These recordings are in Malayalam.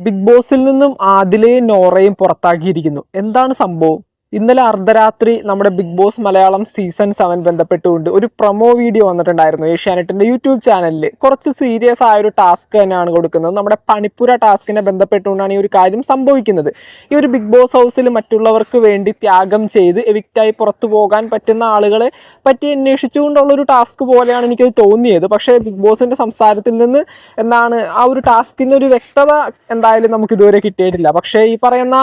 ബിഗ് ബോസിൽ നിന്നും ആദിലയും നോറയും പുറത്താക്കിയിരിക്കുന്നു. എന്താണ് സംഭവം? ഇന്നലെ അർദ്ധരാത്രി നമ്മുടെ big boss Malayalam season seven ബന്ധപ്പെട്ടുകൊണ്ട് ഒരു പ്രൊമോ വീഡിയോ വന്നിട്ടുണ്ടായിരുന്നു ഏഷ്യാനെറ്റിന്റെ യൂട്യൂബ് ചാനലിൽ കുറച്ച് സീരിയസ് ആയ ഒരു ടാസ്ക് തന്നെയാണ് കൊടുക്കുന്നത്. നമ്മുടെ പണിപ്പുര ടാസ്കിനെ ബന്ധപ്പെട്ടുകൊണ്ടാണ് ഈ ഒരു കാര്യം സംഭവിക്കുന്നത്. ഈ ഒരു ബിഗ് ബോസ് ഹൗസിൽ മറ്റുള്ളവർക്ക് വേണ്ടി ത്യാഗം ചെയ്ത് എവിക്റ്റായി പുറത്തു പോകാൻ പറ്റുന്ന ആളുകളെ പറ്റി അന്വേഷിച്ചുകൊണ്ടുള്ളൊരു ടാസ്ക് പോലെയാണ് എനിക്കത് തോന്നിയത്. പക്ഷേ ബിഗ് ബോസിന്റെ സംസ്ഥാനത്തിൽ നിന്ന് എന്താണ് ആ ഒരു ടാസ്കിന്റെ ഒരു വ്യക്തത എന്തായാലും നമുക്ക് ഇതുവരെ കിട്ടിയിട്ടില്ല. പക്ഷേ ഈ പറയുന്ന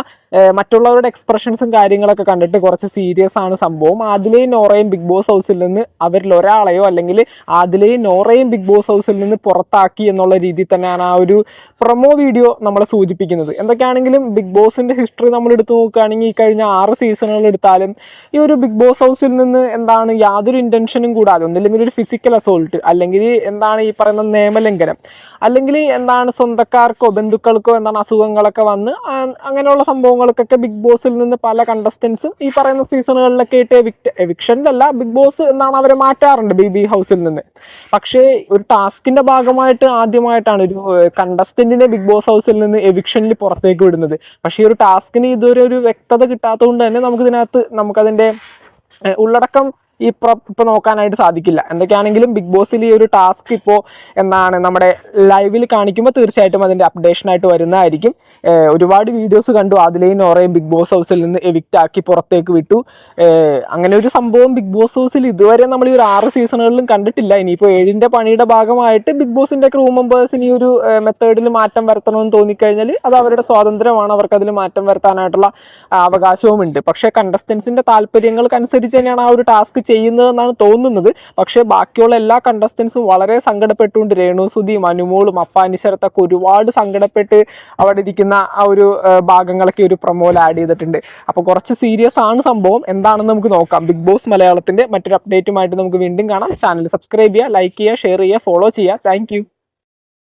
മറ്റുള്ളവരുടെ എക്സ്പ്രഷൻസും കാര്യങ്ങളൊക്കെ കണ്ടിട്ട് കുറച്ച് സീരിയസ് ആണ് സംഭവം. ആദിലയും നോറയും ബിഗ് ബോസ് ഹൗസിൽ നിന്ന് അവരിൽ ഒരാളെയോ അല്ലെങ്കിൽ ആദിലയും നോറയും ബിഗ് ബോസ് ഹൗസിൽ നിന്ന് പുറത്താക്കി എന്നുള്ള രീതിയിൽ തന്നെയാണ് ആ ഒരു പ്രൊമോ വീഡിയോ നമ്മളെ സൂചിപ്പിക്കുന്നത്. എന്തൊക്കെയാണെങ്കിലും ബിഗ് ബോസിന്റെ ഹിസ്റ്ററി നമ്മൾ എടുത്തു നോക്കുകയാണെങ്കിൽ ഈ കഴിഞ്ഞ ആറ് സീസണുകൾ എടുത്താലും ഈ ഒരു ബിഗ് ബോസ് ഹൗസിൽ നിന്ന് എന്താണ് യാതൊരു ഇന്റൻഷനും കൂടാതെ ഒന്നില്ലെങ്കിൽ ഒരു ഫിസിക്കൽ അസോൾട്ട് അല്ലെങ്കിൽ എന്താണ് ഈ പറയുന്ന നിയമലംഘനം അല്ലെങ്കിൽ എന്താണ് സ്വന്തക്കാർക്കോ ബന്ധുക്കൾക്കോ എന്താണ് അസുഖങ്ങളൊക്കെ വന്ന് അങ്ങനെയുള്ള സംഭവങ്ങൾക്കൊക്കെ ബിഗ് ബോസിൽ നിന്ന് പല കണ്ടസ്റ്റൻസും ഈ പറയുന്ന സീസണുകളിലൊക്കെ ആയിട്ട് എവിക്ട് എവിക്ഷനിലല്ല ബിഗ് ബോസ് എന്നാണ് അവരെ മാറ്റാറുണ്ട് ബി ബി ഹൗസിൽ നിന്ന്. പക്ഷേ ഒരു ടാസ്കിന്റെ ഭാഗമായിട്ട് ആദ്യമായിട്ടാണ് ഒരു കണ്ടസ്റ്റന്റിനെ ബിഗ് ബോസ് ഹൗസിൽ നിന്ന് എവിക്ഷനിൽ പുറത്തേക്ക് വിടുന്നത്. പക്ഷേ ഈ ഒരു ടാസ്കിന് ഇതുവരെ ഒരു വ്യക്തത കിട്ടാത്തതുകൊണ്ട് തന്നെ നമുക്കിതിനകത്ത് നമുക്കതിന്റെ ഉള്ളടക്കം ഇപ്പൊ നോക്കാനായിട്ട് സാധിക്കില്ല. എന്തൊക്കെയാണെങ്കിലും ബിഗ് ബോസിൽ ഈ ഒരു ടാസ്ക് ഇപ്പോൾ എന്താണ് നമ്മുടെ ലൈവിൽ കാണിക്കുമ്പോൾ തീർച്ചയായിട്ടും അതിന്റെ അപ്ഡേഷൻ ആയിട്ട് വരുന്നതായിരിക്കും. ഒരുപാട് വീഡിയോസ് കണ്ടു. അതിലെയും നോറയും ബിഗ് ബോസ് ഹൗസിൽ നിന്ന് എവിക്റ്റ് ആക്കി പുറത്തേക്ക് വിട്ടു. അങ്ങനെ ഒരു സംഭവം ബിഗ് ബോസ് ഹൗസിൽ ഇതുവരെ നമ്മൾ ഈ ഒരു ആറ് സീസണുകളിലും കണ്ടിട്ടില്ല. ഇനിയിപ്പോൾ ഏഴിന്റെ പണിയുടെ ഭാഗമായിട്ട് ബിഗ് ബോസിന്റെ ക്രൂ മെമ്പേഴ്സിന് ഈ ഒരു മെത്തേഡിൽ മാറ്റം വരുത്തണമെന്ന് തോന്നിക്കഴിഞ്ഞാൽ അത് അവരുടെ സ്വാതന്ത്ര്യമാണ്. അവർക്ക് അതിൽ മാറ്റം വരുത്താനായിട്ടുള്ള അവകാശവുമുണ്ട്. പക്ഷേ കണ്ടസ്റ്റൻസിന്റെ താല്പര്യങ്ങൾക്കനുസരിച്ച് തന്നെയാണ് ആ ഒരു ടാസ്ക് ചെയ്യുന്നതെന്നാണ് തോന്നുന്നത്. പക്ഷേ ബാക്കിയുള്ള എല്ലാ കണ്ടസ്റ്റൻസും വളരെ സങ്കടപ്പെട്ടുകൊണ്ട് രേണു രേണുസുതിയും അനുമോളും അപ്പാനിശരത്തൊക്കെ ഒരുപാട് സങ്കടപ്പെട്ട് അവിടെ ഇരിക്കുന്ന ആ ഒരു ഭാഗങ്ങളൊക്കെ ഒരു പ്രൊമോയിൽ ആഡ് ചെയ്തിട്ടുണ്ട്. അപ്പോൾ കുറച്ച് സീരിയസ് ആണ് സംഭവം. എന്താണെന്ന് നമുക്ക് നോക്കാം. ബിഗ് ബോസ് മലയാളത്തിന്റെ മറ്റൊരു അപ്ഡേറ്റുമായിട്ട് നമുക്ക് വീണ്ടും കാണാം. ചാനൽ സബ്സ്ക്രൈബ് ചെയ്യുക ലൈക്ക് ചെയ്യുക ഷെയർ ചെയ്യുക ഫോളോ ചെയ്യുക. താങ്ക്